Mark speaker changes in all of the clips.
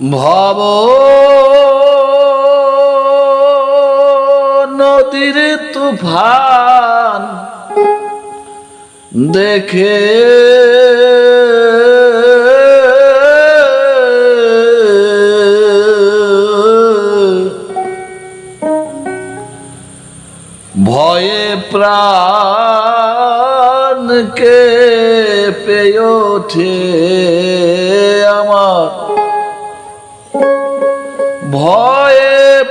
Speaker 1: ভব নদীর তুফান দেখে ভয়ে প্রাণকে পেয়ে ওঠে।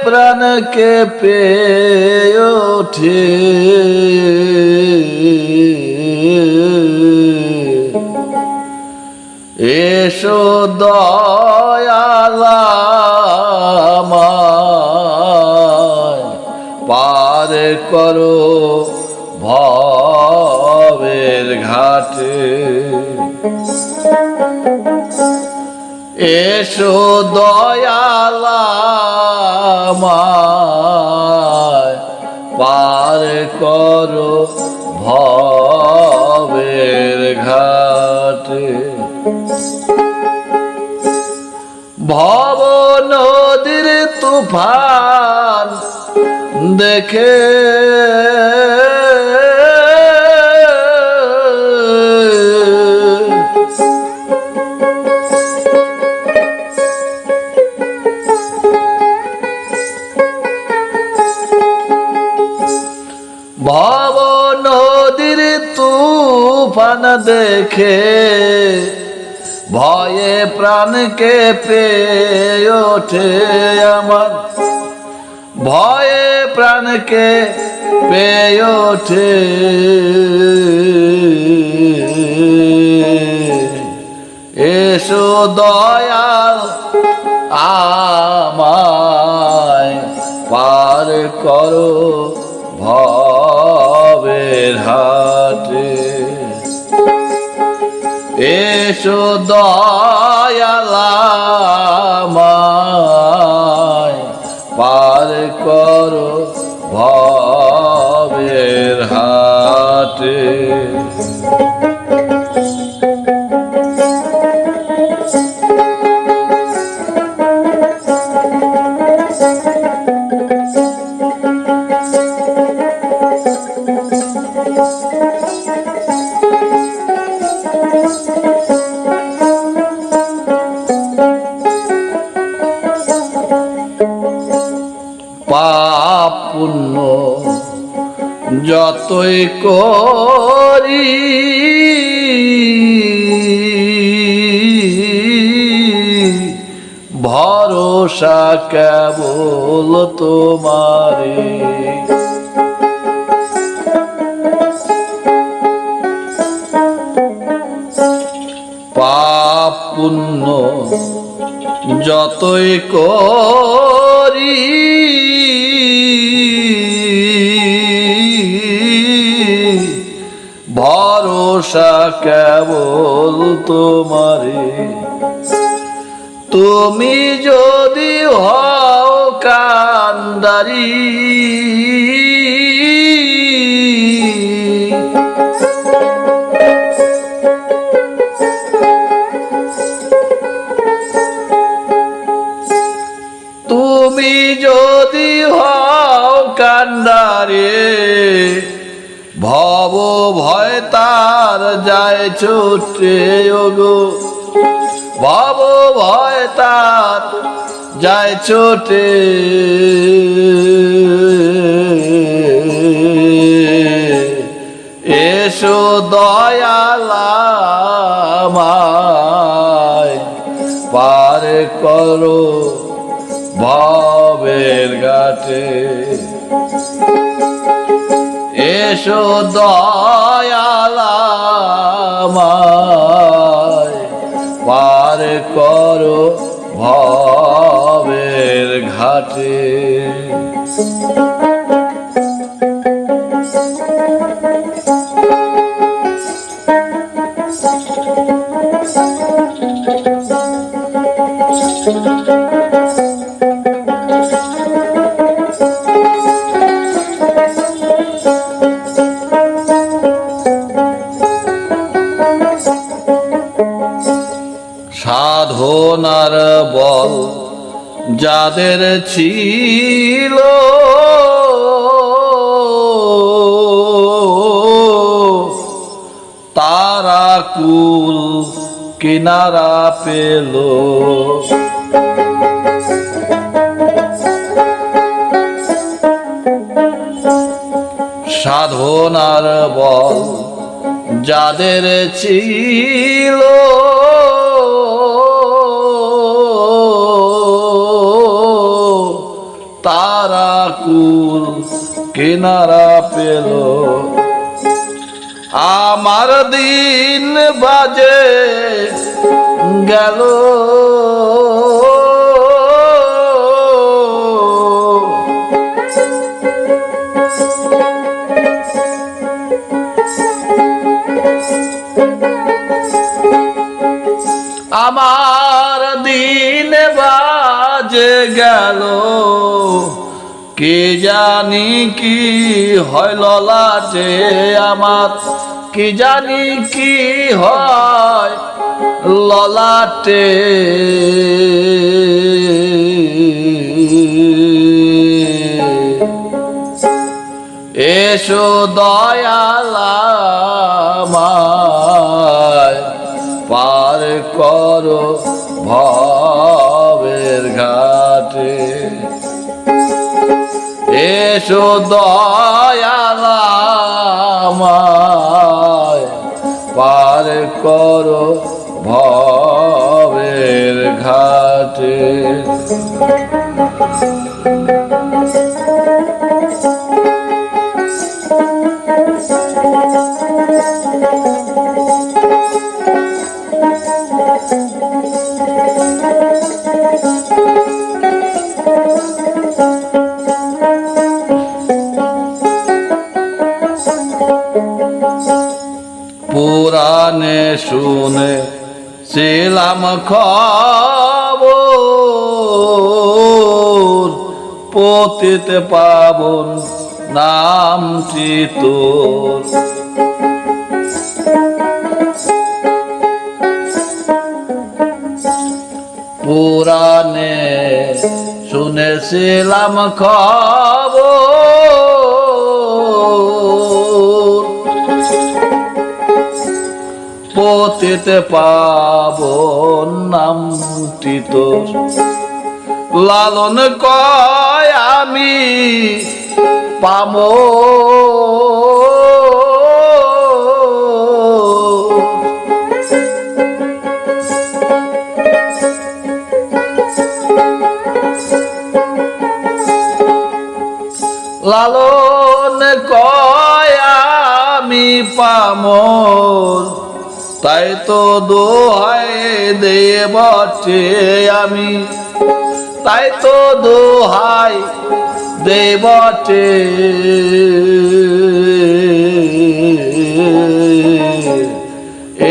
Speaker 1: ভয়ে প্রাণকে পেয়ে ওঠে। এসো দয়ালামায় পার করো ভবের ঘাটে। এসো দয়ালামায় পার করো ভবের ঘাটে। ভব নদীর তুফান দেখে তুফান দেখে ভয়ে প্রাণকে পেয়ে ওঠে আমার। ভয়ে প্রাণকে পেয়ে ওঠে। এসো দয়াল আমায় পার করো ভবের এসো দয়ালামায় যতই করি ভরসা কেবল তোমারে। পাপ পুণ্য যতই করি ভরসা কেবল তোমারে তুমি যদি হও কান্দারি ভয় তার যায় ছুটে, ওগো। ভব ভয় তার যায় ছোটে। এসো দয়ালামায় পার করো ভবের ঘাটে। এসো দয়ালামায় পার করো ভবের ঘাটে। সাধনার বল যাদের ছিল। তারা কুল কিনারা পেল। সাধনার বল যাদের ছিল। তারা কুল কিনারা পেল। আমার দিন বাজে গেল। জানি কি হয় ললাটে আমার? কি জানি কি হয় ললাটে? এসো দয়ালামায় পার করো ভবের ঘাটে। এসো দয়ালামায় পার করো ভবের ঘাটে। শুনে ছিলাম খবর। পতিত পাবন নামটি তোর। পুরাণে শুনেছিলাম খবর। পতিতে পাব নামটি তোর লালন কয় আমি পাম লালন কয় আমি পামর তাই তো দোহাই দে বটে আমি। তাই তো দোহাই দে বটে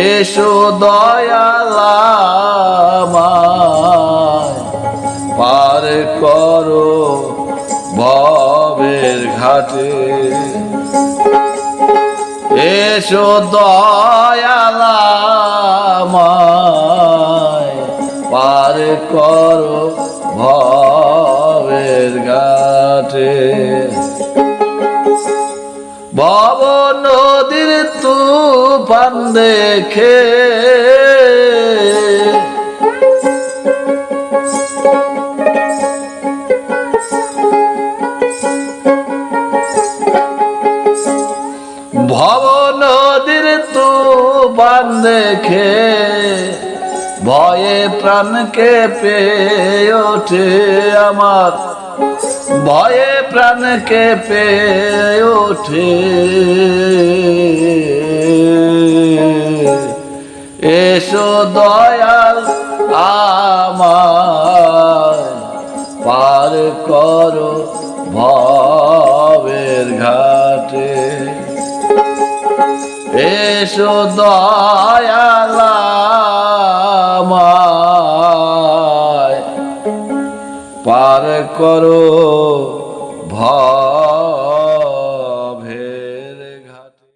Speaker 1: এসো দয়ালামায় পার করো ভবের ঘাটে। এসো দয়ালামায় পার করো ভবের ঘাটে। ভব নদীর তুফান দেখে ভয়ে প্রাণকে পেয়ে ওঠে আমার। ভয়ে প্রাণকে পেয়ে ওঠে। এসো দয়াল আমার পার করো করো।